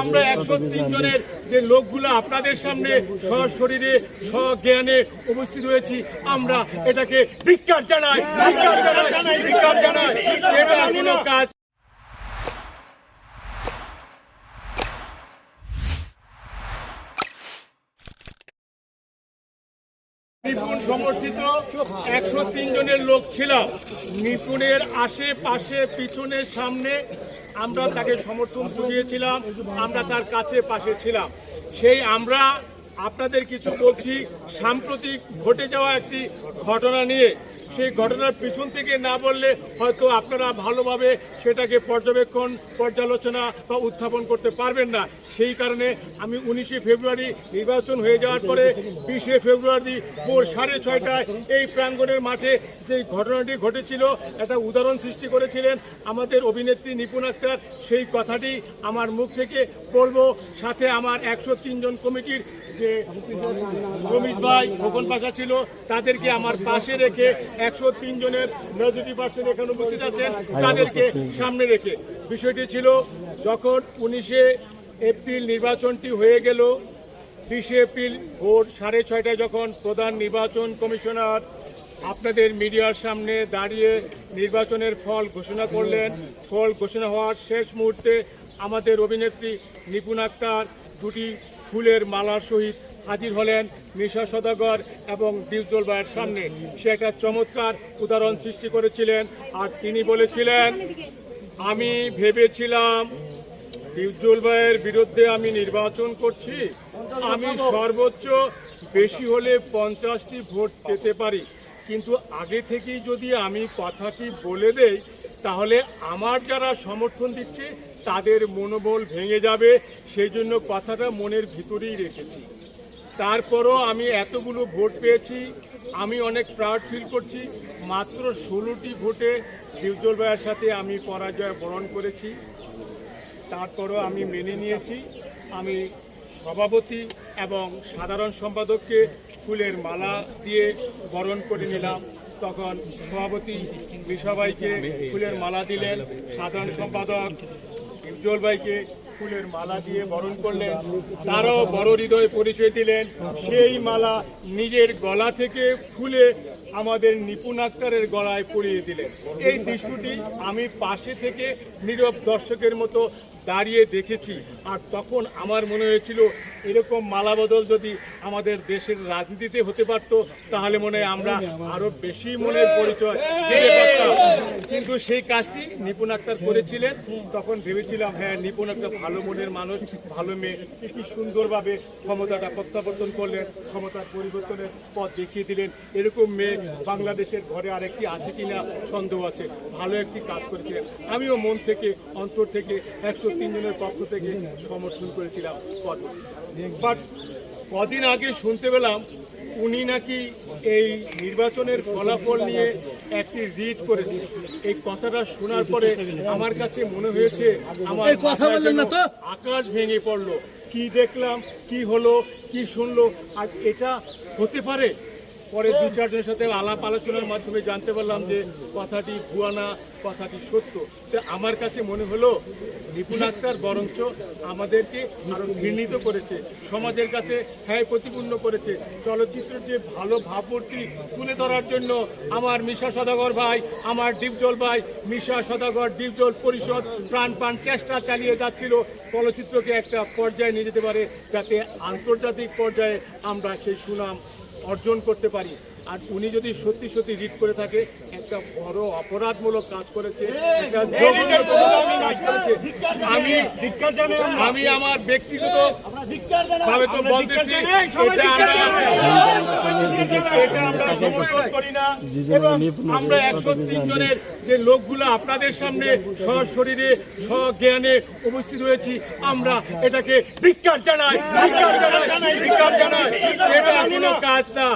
আমরা একশো তিন জনের যে লোকগুলো আপনাদের সামনে সশরীরে স্বজ্ঞানে উপস্থিত হয়েছি, আমরা এটাকে ধিক্কার জানাই ধিক্কার জানাই ধিক্কার জানাই। এটা কোনো কাজ নিপুণ সমর্থিত একশো তিন জনের লোক ছিল নিপুণের আশেপাশে পিছনের সামনে আমরা তাকে সমর্থন করিয়েছিলাম আমরা তার কাছে পাশে ছিলাম। সেই আমরা আপনাদের কিছু বলছি, সাম্প্রতিক ঘটে যাওয়া একটি ঘটনা নিয়ে। সেই ঘটনার পিছন থেকে না বললে হয়তো আপনারা ভালোভাবে সেটাকে পর্যবেক্ষণ, পর্যালোচনা বা উত্থাপন করতে পারবেন না। সেই কারণে আমি উনিশে ফেব্রুয়ারি নির্বাচন হয়ে যাওয়ার পরে বিশে ফেব্রুয়ারি ভোর সাড়ে ছয়টায় এই প্রাঙ্গণের মাঠে যে ঘটনাটি ঘটেছিল, একটা উদাহরণ সৃষ্টি করেছিলেন আমাদের অভিনেত্রী নিপুণ আক্তার। সেই কথাটি আমার মুখ থেকে বলব। সাথে আমার একশো জন কমিটির যে রমিশ ভাই, খোকন পাশা ছিল, তাদেরকে আমার পাশে রেখে একশো তিন জনের মেজরিটি পার্সেন্ট এখানে উপস্থিত আছেন তাদেরকে সামনে রেখে। বিষয়টি ছিল যখন উনিশে এপ্রিল নির্বাচনটি হয়ে গেল বিশে এপ্রিল ভোর সাড়ে ছয়টায় যখন প্রধান নির্বাচন কমিশনার আপনাদের মিডিয়ার সামনে দাঁড়িয়ে নির্বাচনের ফল ঘোষণা করলেন ফল ঘোষণা হওয়ার শেষ মুহূর্তে আমাদের অভিনেত্রী নিপুণ আক্তার দুটি ফুলের মালার সহিত হাজির হলেন নিশা সদাগর এবং ডিউজল ভাইয়ের সামনে। সে একটা চমৎকার উদাহরণ সৃষ্টি করেছিলেন আর তিনি বলেছিলেন, আমি ভেবেছিলাম ডিউজল ভাইয়ের বিরুদ্ধে আমি নির্বাচন করছি। আমি সর্বোচ্চ বেশি হলে পঞ্চাশটি ভোট পেতে পারি। কিন্তু আগে থেকেই যদি আমি কথাটি বলে দেই, তাহলে আমার যারা সমর্থন দিচ্ছে, তাদের মনোবল ভেঙে যাবে। সেই জন্য কথাটা মনের ভিতরেই রেখেছি। তারপরও আমি এতগুলো ভোট পেয়েছি, আমি অনেক প্রাউড ফিল করছি। মাত্র ষোলোটি ভোটে ডিউজল ভাইয়ের সাথে আমি পরাজয় বরণ করেছি। তারপরও আমি মেনে নিয়েছি। আমি সভাপতি এবং সাধারণ সম্পাদককে ফুলের মালা দিয়ে বরণ করে নিলাম। তখন সভাপতি সবাইকে ফুলের মালা দিলেন, সাধারণ সম্পাদক উজ্জ্বল ভাইকে ফুলের মালা দিয়ে বরণ করলেন। তারও বড় হৃদয় পরিচয় দিলেন। সেই মালা নিজের গলা থেকে ফুলে আমাদের নিপুণ আক্তারের গলায় পরিয়ে দিলেন। এই দৃশ্যটি আমি পাশে থেকে নীরব দর্শকের মতো দাঁড়িয়ে দেখেছি। আর তখন আমার মনে হয়েছিল, এরকম মালা বদল যদি আমাদের দেশের রাজনীতিতে হতে পারতো, তাহলে মনে হয় আমরা আরও বেশি মনের পরিচয় কিন্তু সেই কাজটি নিপুণ আক্তার করেছিলেন। তখন ভেবেছিলাম হ্যাঁ নিপুণ আক্তার ভালো মনের মানুষ, ভালো মেয়ে। কি সুন্দরভাবে ক্ষমতাটা প্রত্যাবর্তন করলেন, ক্ষমতার পরিবর্তনের পথ দেখিয়ে দিলেন। এরকম মেয়ে বাংলাদেশের ঘরে আরেকটি আছে কিনা সন্দেহ আছে। ভালো একটি কাজ করেছিলেন। আমিও মন থেকে, অন্তর থেকে একশো জনের পক্ষ থেকে সমর্থন করেছিলাম বাট কদিন আগে শুনতে পেলাম, উনি নাকি এই নির্বাচনের ফলাফল নিয়ে একটি রিড করেছে। এই কথাটা শোনার পরে আমার কাছে মনে হয়েছে আমার কথা বললেন না তো? আকাশ ভেঙে পড়ল। কি দেখলাম কি হলো কি শুনলো আর এটা হতে পারে? পরে দু চারজনের সাথে আলাপ আলোচনার মাধ্যমে জানতে পারলাম যে কথাটি ভুয়ানা, কথাটি সত্য। তো আমার কাছে মনে হলো, নিপুণ আক্তার বরঞ্চ আমাদেরকে আরও ঘৃণিত করেছে, সমাজের কাছে হ্যাঁ প্রতিপূর্ণ করেছে। চলচ্চিত্রের যে ভালো ভাবমূর্তি তুলে ধরার জন্য আমার মিশা সদাগর ভাই, আমার ডিপজল ভাই, মিশা সদাগর ডিপজল পরিষদ প্রাণপান চেষ্টা চালিয়ে যাচ্ছিল। চলচ্চিত্রকে একটা পর্যায়ে নিয়ে যেতে পারে, যাতে আন্তর্জাতিক পর্যায়ে আমরা সেই সুনাম অর্জন করতে পারি। আর উনি যদি সত্যি সত্যি রিট করে থাকে একটা বড় অপরাধমূলক কাজ করেছে কাজ করেছে। আমি আমি আমার ব্যক্তিগত ভাবে তো বলতেছি আমরা একশো তিন জনের যে লোকগুলো আপনাদের সামনে সশরীরে স্বজ্ঞানে উপস্থিত হয়েছি, আমরা এটাকে ধিক্কার জানাই ধিক্কার জানাই ধিক্কার জানাই। এটা কোনো কাজ না।